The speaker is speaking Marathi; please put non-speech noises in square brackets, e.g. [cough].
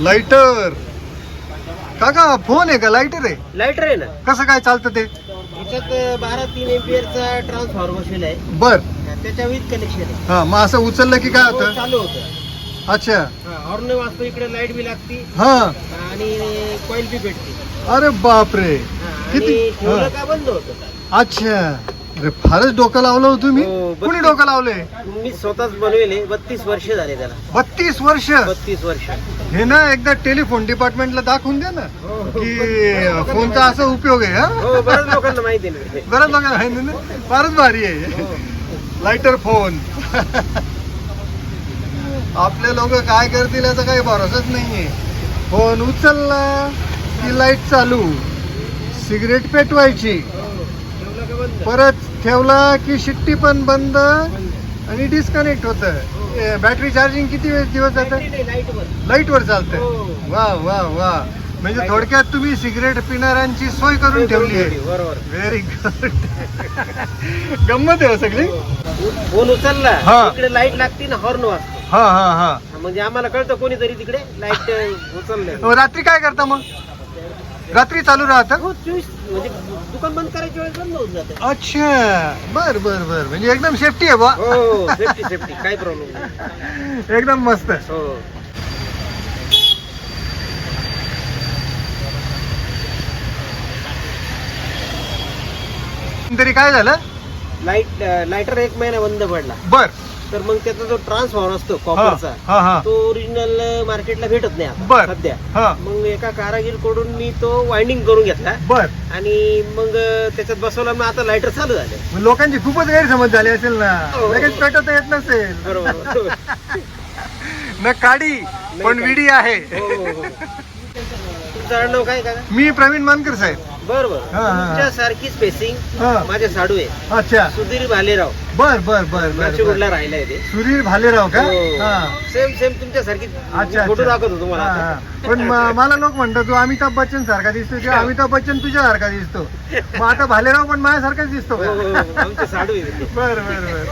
लाइटर काका फोन आहे का? लाइटर आहे. लाईटर आहे ना? कसं काय चालतं ते? याच्यात बारा तीन एम्पियरचा ट्रान्सफॉर्मर बसलेला आहे. बर. त्याच्या विथ कनेक्शन आहे. हा मग असं उचललं की काय हो, होतं? चालू होतं. अच्छा. हॉर्न वाजतो इकडे लाइट बी लागती. हा. आणि कॉईल बी भेटते. अरे बापरे. हा, किती? ठेवलं हा. का बंद होतं? अच्छा. अरे फारच डोकं लावलं हो तुम्ही? हो, बत्तीस. कुणी डोकं लावले? मी स्वतःच बनवेले बत्तीस वर्ष झाले त्याला. बत्तीस वर्ष? बत्तीस वर्ष. हे ना एकदा टेलिफोन डिपार्टमेंटला दाखवून द्या ना हो, की फोनचा असा उपयोग आहे हा? हो बऱ्याच लोकांना माहिती आहे बऱ्याच लोकांना माहिती ना? फारच भारी आहे. Lighter phone. आपले लोक काय करतील याचा काही भरोसाच नाहीये. फोन उचलला की लाइट चालू. सिगरेट पेटवायची. परत ठेवला की शिट्टी पण बंद आणि डिस्कनेक्ट होत. बॅटरी चार्जिंग किती वेळ दिवस जात? लाइट वर लाइट वर. चालतंय हो. वा वा वा. म्हणजे थोडक्यात तुम्ही सिगरेट पिणाऱ्यांची सोय करून ठेवली आहे. बरोबर. व्हेरी गुड [laughs] गंमत आहे हो सगळी. फोन उचलला. हा. इकडे लाइट लागते ना हॉर्न वाजतो. हा हा हा. म्हणजे आम्हाला कळतं कोणीतरी तिकडे लाइट उचललंय. अहो, रात्री काय करता मग? रात्री चालू राहतं? हो चोवीस म्हणजे दुकान बंद करायच्या वेळेस बंद होऊन जातं. अच्छा. बर बर बर. म्हणजे एकदम सेफ्टी आहे बा. हो सेफ्टी सेफ्टी काही प्रॉब्लेम नाही. [laughs] एकदम मस्त. हो. तरी काय झालं? लाइट लाईटर एक महिना बंद पडला. बर. तर मग त्याचा जो ट्रान्सफॉर्मर असतो कॉपरचा हा हा तो ओरिजिनल मार्केटला भेटत नाही बर. आता सध्या. हा. मग एका कारागीरकडून मी तो वाइंडिंग करून घेतला. बर. आणि मग त्याच्यात बसवला मग आता लाईटर चालू झाले. मग लोकांची खूपच गैरसमज झाली असेल ना? हो. लगेच पेटवता येत नसेल. बरोबर [laughs] न काडी पण काडी. विडी आहे. हो, हो, हो. तुमचं आडनाव काय का मी प्रवीण मानकर साहेब. बर बर हा, हा, हा. तुमच्या सारखी स्पेसिंग हा माझ्या साडू आहे अच्छा सुधीर भालेराव बर बर बर बर, बर नाशिकला राहिलाय ते सुधीर भालेराव का हो. हा सेम सेम तुमच्या सारखी अच्छा फोटो अच्छा. दाखवतो तुम्हाला हा, आता. हा. पण म- मला लोक म्हणतात तू अमिताभ बच्चन सारखा दिसतो किंवा अमिताभ बच्चन तुझ्या सारखा दिसतो मग आता भालेराव पण माझ्यासारखाच दिसतो हो, हो, हो. आमचे साडू आहे [laughs] ते. बर बर बर